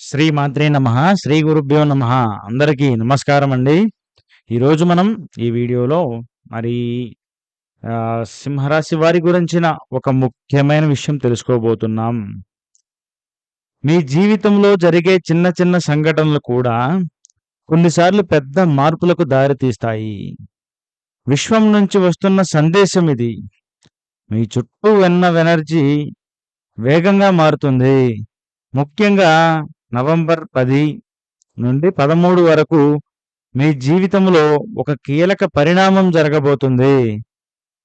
శ్రీ మాత్రే నమ శ్రీ గురుభ్యో నమ. అందరికీ నమస్కారం అండి. ఈరోజు మనం ఈ వీడియోలో మరి ఆ, సింహరాశి వారి గురించిన ఒక ముఖ్యమైన విషయం తెలుసుకోబోతున్నాం. మీ జీవితంలో జరిగే చిన్న చిన్న సంఘటనలు కూడా కొన్నిసార్లు పెద్ద మార్పులకు దారితీస్తాయి. విశ్వం నుంచి వస్తున్న సందేశం ఇది. మీ చుట్టూ ఉన్న ఎనర్జీ వేగంగా మారుతుంది. ముఖ్యంగా నవంబర్ పది నుండి పదమూడు వరకు మీ జీవితంలో ఒక కీలక పరిణామం జరగబోతుంది.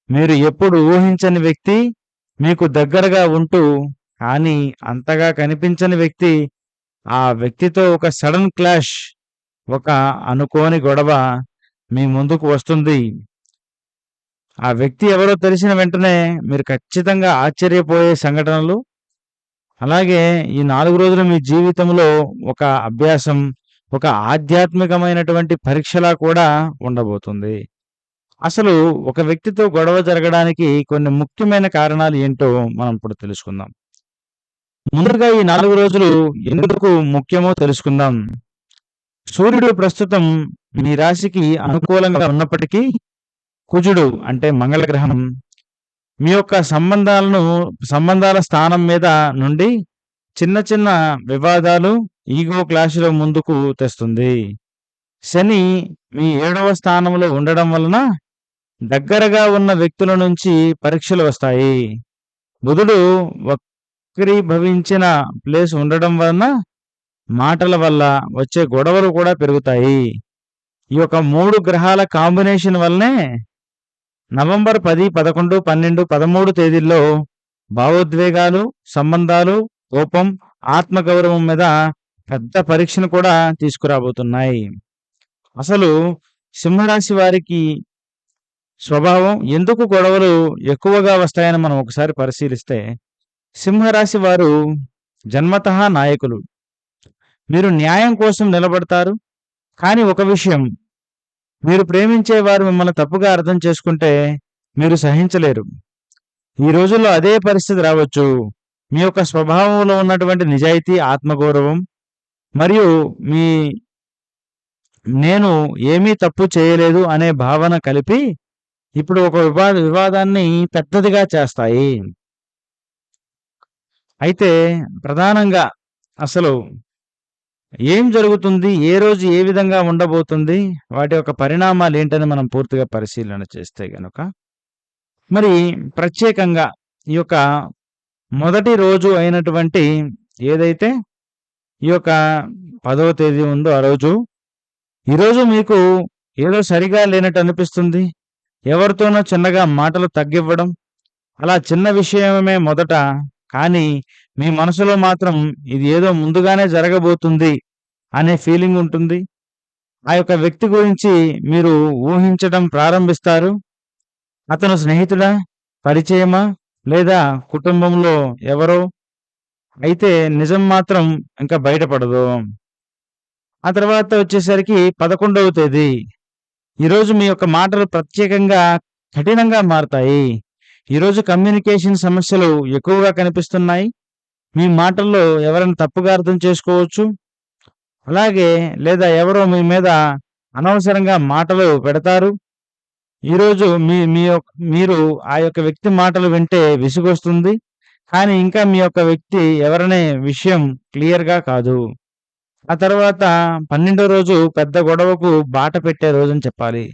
మీరు ఎప్పుడు ఊహించని వ్యక్తి మీకు దగ్గరగా ఉంటూ కానీ అంతగా కనిపించని వ్యక్తి ఆ వ్యక్తితో ఒక సడన్ క్లాష్ ఒక అనుకోని గొడవ మీ ముందుకు వస్తుంది. ఆ వ్యక్తి ఎవరో తెలిసిన వెంటనే మీరు ఖచ్చితంగా ఆశ్చర్యపోయే సంఘటనలు అలాగే ఈ నాలుగు రోజులు మీ జీవితంలో ఒక అభ్యాసం ఒక ఆధ్యాత్మికమైనటువంటి పరీక్షలా కూడా ఉండబోతుంది. అసలు ఒక వ్యక్తితో గొడవ జరగడానికి కొన్ని ముఖ్యమైన కారణాలు ఏంటో మనం ఇప్పుడు తెలుసుకుందాం. ముందుగా ఈ నాలుగు రోజులు ఎందుకు ముఖ్యమో తెలుసుకుందాం. సూర్యుడు ప్రస్తుతం మీ రాశికి అనుకూలంగా ఉన్నప్పటికీ కుజుడు అంటే మంగళగ్రహం మీ యొక్క సంబంధాలను సంబంధాల స్థానం మీద నుండి చిన్న చిన్న వివాదాలు ఈగో క్లాషుల ముందుకు తెస్తుంది. శని మీ ఏడవ స్థానంలో ఉండడం వలన దగ్గరగా ఉన్న వ్యక్తుల నుంచి పరీక్షలు వస్తాయి. బుధుడు వక్రీభవించిన ప్లేస్ ఉండడం వలన మాటల వల్ల వచ్చే గొడవలు కూడా పెరుగుతాయి. ఈ యొక్క మూడు గ్రహాల కాంబినేషన్ వల్లనే నవంబర్ పది పదకొండు పన్నెండు పదమూడు తేదీల్లో భావోద్వేగాలు సంబంధాలు కోపం ఆత్మగౌరవం మీద పెద్ద పరీక్షను కూడా తీసుకురాబోతున్నాయి. అసలు సింహరాశి వారికి స్వభావం ఎందుకు గొడవలు ఎక్కువగా వస్తాయని మనం ఒకసారి పరిశీలిస్తే సింహరాశి వారు జన్మత నాయకులు. మీరు న్యాయం కోసం నిలబడతారు. కానీ ఒక విషయం మీరు ప్రేమించే వారు మిమ్మల్ని తప్పుగా అర్థం చేసుకుంటే మీరు సహించలేరు. ఈ రోజుల్లో అదే పరిస్థితి రావచ్చు. మీ యొక్క స్వభావంలో ఉన్నటువంటి నిజాయితీ ఆత్మగౌరవం మరియు మీ నేను ఏమీ తప్పు చేయలేదు అనే భావన కలిపి ఇప్పుడు ఒక వివాద వివాదాన్ని పెద్దదిగా చేస్తాయి. అయితే ప్రధానంగా అసలు ఏం జరుగుతుంది? ఏ రోజు ఏ విధంగా ఉండబోతుంది? వాటి యొక్క పరిణామాలు ఏంటని మనం పూర్తిగా పరిశీలన చేస్తే గనుక. మరి ప్రత్యేకంగా ఈ యొక్క మొదటి రోజు అయినటువంటి ఏదైతే ఈ యొక్క పదవ తేదీ ఉందో ఆ రోజు ఈరోజు మీకు ఏదో సరిగా లేనట్టు అనిపిస్తుంది? ఎవరితోనో చిన్నగా మాటలు తగ్గివ్వడం అలా చిన్న విషయమే మొదట కానీ మీ మనసులో మాత్రం ఇది ఏదో ముందుగానే జరగబోతుంది అనే ఫీలింగ్ ఉంటుంది. ఆ యొక్క వ్యక్తి గురించి మీరు ఊహించడం ప్రారంభిస్తారు. అతను స్నేహితుడా? పరిచయమా? లేదా కుటుంబంలో ఎవరో? అయితే నిజం మాత్రం ఇంకా బయటపడదు. ఆ తర్వాత వచ్చేసరికి పదకొండవ తేదీ. ఈరోజు మీ యొక్క మాటలు ప్రత్యేకంగా కఠినంగా మారతాయి. ఈరోజు కమ్యూనికేషన్ సమస్యలు ఎక్కువగా కనిపిస్తున్నాయి. మీ మాటల్లో ఎవరైనా తప్పుగా అర్థం చేసుకోవచ్చు. అలాగే లేదా ఎవరో మీ మీద అనవసరంగా మాటలు పెడతారు. ఈరోజు మీ మీ యొక్క మీరు ఆ యొక్క వ్యక్తి మాటలు వింటే విసుగొస్తుంది. కానీ ఇంకా మీ యొక్క వ్యక్తి ఎవరనే విషయం క్లియర్గా కాదు. ఆ తర్వాత పన్నెండో రోజు పెద్ద గొడవకు బాట పెట్టే రోజు అని చెప్పాలి.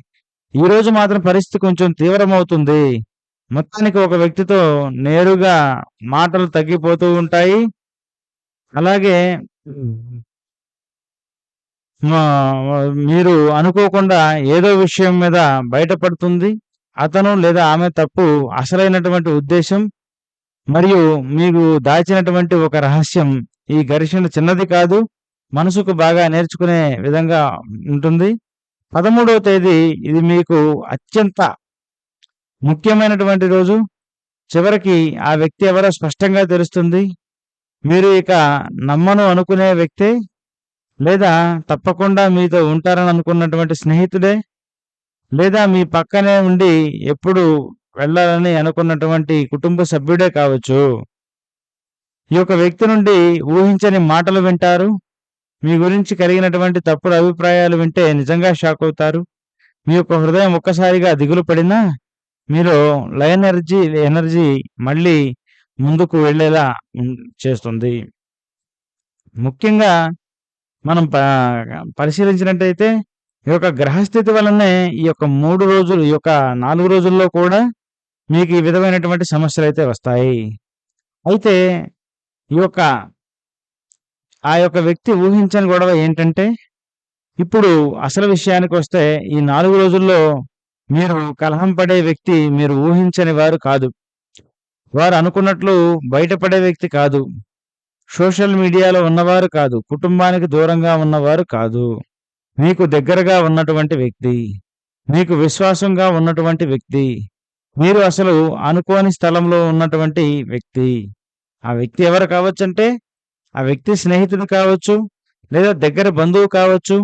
ఈ రోజు మాత్రం పరిస్థితి కొంచెం తీవ్రమవుతుంది. మొత్తానికి ఒక వ్యక్తితో నేరుగా మాటలు తగ్గిపోతూ ఉంటాయి. అలాగే మీరు అనుకోకుండా ఏదో విషయం మీద బయటపడుతుంది. అతను లేదా ఆమె తప్పు అసలైనటువంటి ఉద్దేశం మరియు మీకు దాచినటువంటి ఒక రహస్యం. ఈ ఘర్షణ చిన్నది కాదు మనసుకు బాగా నేర్చుకునే విధంగా ఉంటుంది. పదమూడవ తేదీ ఇది మీకు అత్యంత ముఖ్యమైనటువంటి రోజు. చివరికి ఆ వ్యక్తి ఎవరో స్పష్టంగా తెలుస్తుంది. మీరు ఇక నమ్మను అనుకునే వ్యక్తే లేదా తప్పకుండా మీతో ఉంటారని అనుకున్నటువంటి స్నేహితుడే లేదా మీ పక్కనే ఉండి ఎప్పుడు వెళ్ళాలని అనుకున్నటువంటి కుటుంబ సభ్యుడే కావచ్చు. ఈ యొక్క వ్యక్తి నుండి ఊహించని మాటలు వింటారు. మీ గురించి కలిగినటువంటి తప్పుడు అభిప్రాయాలు వింటే నిజంగా షాక్ అవుతారు. మీ యొక్క హృదయం ఒక్కసారిగా దిగులు పడినా మీరు లయన్ ఎనర్జీ ఎనర్జీ మళ్ళీ ముందుకు వెళ్ళేలా చేస్తుంది. ముఖ్యంగా మనం పరిశీలించినట్టయితే ఈ యొక్క గ్రహస్థితి వలనే ఈ యొక్క మూడు రోజులు ఈ యొక్క నాలుగు రోజుల్లో కూడా మీకు ఈ విధమైనటువంటి సమస్యలు అయితే వస్తాయి. అయితే ఈ యొక్క ఆ యొక్క వ్యక్తి ఊహించని గొడవ ఏంటంటే ఇప్పుడు అసలు విషయానికి వస్తే ఈ నాలుగు రోజుల్లో మీరు కలహం పడే వ్యక్తి మీరు ఊహించని వారు కాదు. వారు అనుకున్నట్లు బయటపడే వ్యక్తి కాదు. సోషల్ మీడియాలో ఉన్నవారు కాదు. కుటుంబానికి దూరంగా ఉన్నవారు కాదు. మీకు దగ్గరగా ఉన్నటువంటి వ్యక్తి. మీకు విశ్వాసంగా ఉన్నటువంటి వ్యక్తి. మీరు అసలు అనుకోని స్థలంలో ఉన్నటువంటి వ్యక్తి. ఆ వ్యక్తి ఎవరు కావచ్చంటే ఆ వ్యక్తి స్నేహితుడు కావచ్చు లేదా దగ్గర బంధువు కావచ్చు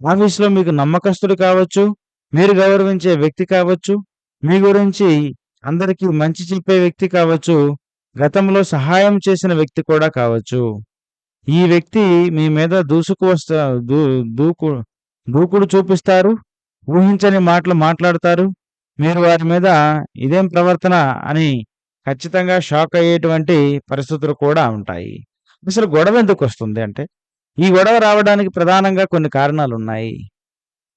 ఆఫీస్లో మీకు నమ్మకస్తుడు కావచ్చు మీరు గౌరవించే వ్యక్తి కావచ్చు మీ గురించి అందరికీ మంచి చెప్పే వ్యక్తి కావచ్చు గతంలో సహాయం చేసిన వ్యక్తి కూడా కావచ్చు. ఈ వ్యక్తి మీ మీద దూసుకు వస్తా దూ దూకు దూకుడు చూపిస్తారు ఊహించని మాటలు మాట్లాడతారు మీరు వారి మీద ఇదేం ప్రవర్తన అని ఖచ్చితంగా షాక్ అయ్యేటువంటి పరిస్థితులు కూడా ఉంటాయి. అసలు గొడవ ఎందుకు వస్తుంది అంటే ఈ గొడవ రావడానికి ప్రధానంగా కొన్ని కారణాలు ఉన్నాయి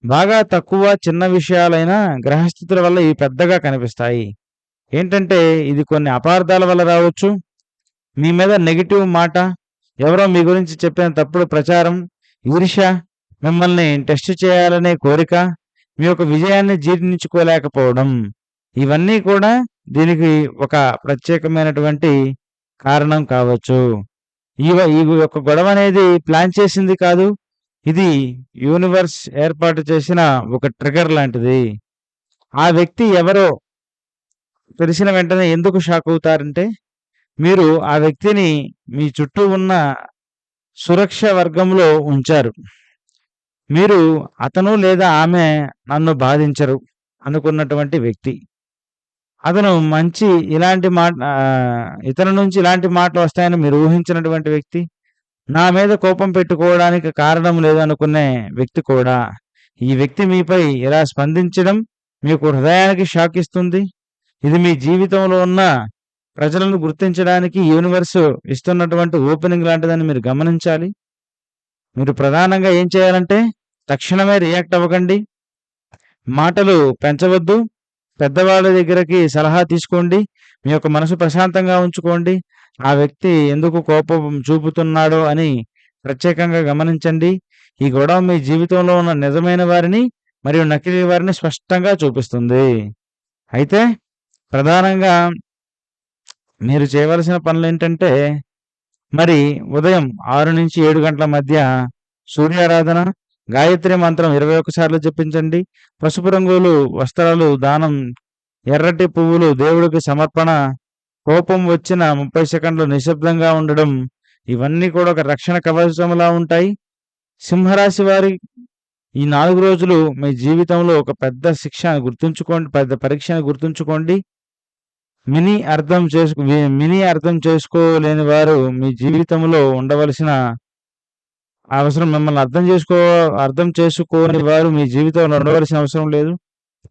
బాగా తక్కువ చిన్న విషయాలైనా గ్రహస్థితుల వల్ల ఇవి పెద్దగా కనిపిస్తాయి. ఏంటంటే ఇది కొన్ని అపార్థాల వల్ల రావచ్చు. మీ మీద నెగిటివ్ మాట ఎవరో మీ గురించి చెప్పిన తప్పుడు ప్రచారం ఈర్ష్య మిమ్మల్ని టెస్ట్ చేయాలనే కోరిక మీ యొక్క విజయాన్ని జీర్ణించుకోలేకపోవడం ఇవన్నీ కూడా దీనికి ఒక ప్రత్యేకమైనటువంటి కారణం కావచ్చు. ఇవ ఈ యొక్క గొడవ అనేది ప్లాన్ చేసింది కాదు. ఇది యూనివర్స్ ఏర్పాటు చేసిన ఒక ట్రిగర్ లాంటిది. ఆ వ్యక్తి ఎవరో తెలిసిన వెంటనే ఎందుకు షాక్ అవుతారంటే మీరు ఆ వ్యక్తిని మీ చుట్టూ ఉన్న సురక్ష వర్గంలో ఉంచారు. మీరు అతను లేదా ఆమె నన్ను బాధించరు అనుకున్నటువంటి వ్యక్తి. అతను మంచి ఇలాంటి మాట ఆ, ఇతని నుంచి ఇలాంటి మాటలు వస్తాయని మీరు ఊహించినటువంటి వ్యక్తి. నా మీద కోపం పెట్టుకోవడానికి కారణం లేదనుకునే వ్యక్తి కూడా ఈ వ్యక్తి మీపై ఇలా స్పందించడం మీకు హృదయానికి షాక్ ఇస్తుంది ఇది మీ జీవితంలో ఉన్న ప్రజలను గుర్తించడానికి యూనివర్స్ ఇస్తున్నటువంటి ఓపెనింగ్ లాంటిదని మీరు గమనించాలి. మీరు ప్రధానంగా ఏం చేయాలంటే తక్షణమే రియాక్ట్ అవ్వకండి. మాటలు పెంచవద్దు. పెద్దవాళ్ళ దగ్గరకి సలహా తీసుకోండి. మీ యొక్క మనసు ప్రశాంతంగా ఉంచుకోండి. ఆ వ్యక్తి ఎందుకు కోపం చూపుతున్నాడో అని ప్రత్యేకంగా గమనించండి. ఈ గొడవ మీ జీవితంలో ఉన్న నిజమైన వారిని మరియు నకిలీ వారిని స్పష్టంగా చూపిస్తుంది. అయితే ప్రధానంగా మీరు చేయవలసిన పనులు ఏంటంటే మరి ఉదయం ఆరు నుంచి ఏడు గంటల మధ్య సూర్యారాధన గాయత్రి మంత్రం ఇరవై ఒకసార్లు జపించండి. పసుపు రంగులు వస్త్రాలు దానం ఎర్రటి పువ్వులు దేవుడికి సమర్పణ కోపం వచ్చిన ముప్పై సెకండ్లు నిశ్శబ్దంగా ఉండడం ఇవన్నీ కూడా ఒక రక్షణ కవచంలా ఉంటాయి. సింహరాశి వారి ఈ నాలుగు రోజులు మీ జీవితంలో ఒక పెద్ద శిక్ష గుర్తుంచుకోండి పెద్ద పరీక్షను గుర్తుంచుకోండి. మినీ అర్థం చేసుకు మినీ అర్థం చేసుకోలేని వారు మీ జీవితంలో ఉండవలసిన అవసరం మిమ్మల్ని అర్థం చేసుకో అర్థం చేసుకోని వారు మీ జీవితంలో ఉండవలసిన అవసరం లేదు.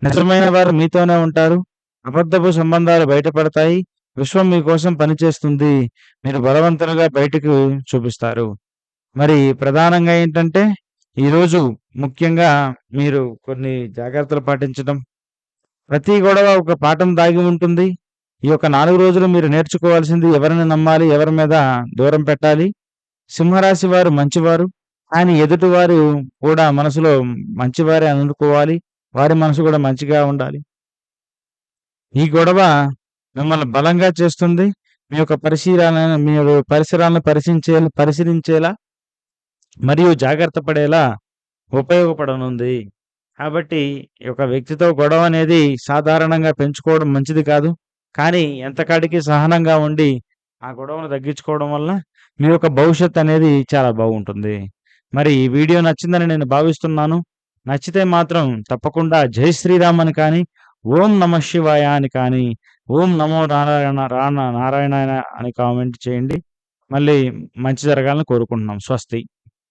నిజమైన వారు మీతోనే ఉంటారు. అబద్ధపు సంబంధాలు బయటపడతాయి. విశ్వం మీకోసం పనిచేస్తుంది మీరు బలవంతులుగా బయటకు చూపిస్తారు. మరి ప్రధానంగా ఏంటంటే ఈరోజు ముఖ్యంగా మీరు కొన్ని జాగ్రత్తలు పాటించడం. ప్రతి గొడవ ఒక పాఠం దాగి ఉంటుంది. ఈ యొక్క నాలుగు రోజులు మీరు నేర్చుకోవాల్సింది ఎవరిని నమ్మాలి ఎవరి మీద దూరం పెట్టాలి. సింహరాశి వారు మంచివారు. ఆయన ఎదుటివారు కూడా మనసులో మంచివారే అనుకోవాలి. వారి మనసు కూడా మంచిగా ఉండాలి. ఈ గొడవ మిమ్మల్ని బలంగా చేస్తుంది. మీ యొక్క పరిశీలన మీరు పరిసరాలను పరిశీలించే పరిశీలించేలా మరియు జాగ్రత్త పడేలా ఉపయోగపడనుంది. కాబట్టి ఈ యొక్క వ్యక్తితో గొడవ అనేది సాధారణంగా పెంచుకోవడం మంచిది కాదు. కానీ ఎంతకాడికి సహనంగా ఉండి ఆ గొడవను తగ్గించుకోవడం వల్ల మీ యొక్క భవిష్యత్ అనేది చాలా బాగుంటుంది. మరి ఈ వీడియో నచ్చిందని నేను భావిస్తున్నాను. నచ్చితే మాత్రం తప్పకుండా జై శ్రీరామ్ అని కానీ ఓం నమ శివాయ అని కానీ ఓం నమో నారాయణ రాణ నారాయణ అని కామెంట్ చేయండి. మళ్ళీ మంచి జరగాలని కోరుకుంటున్నాం. స్వస్తి.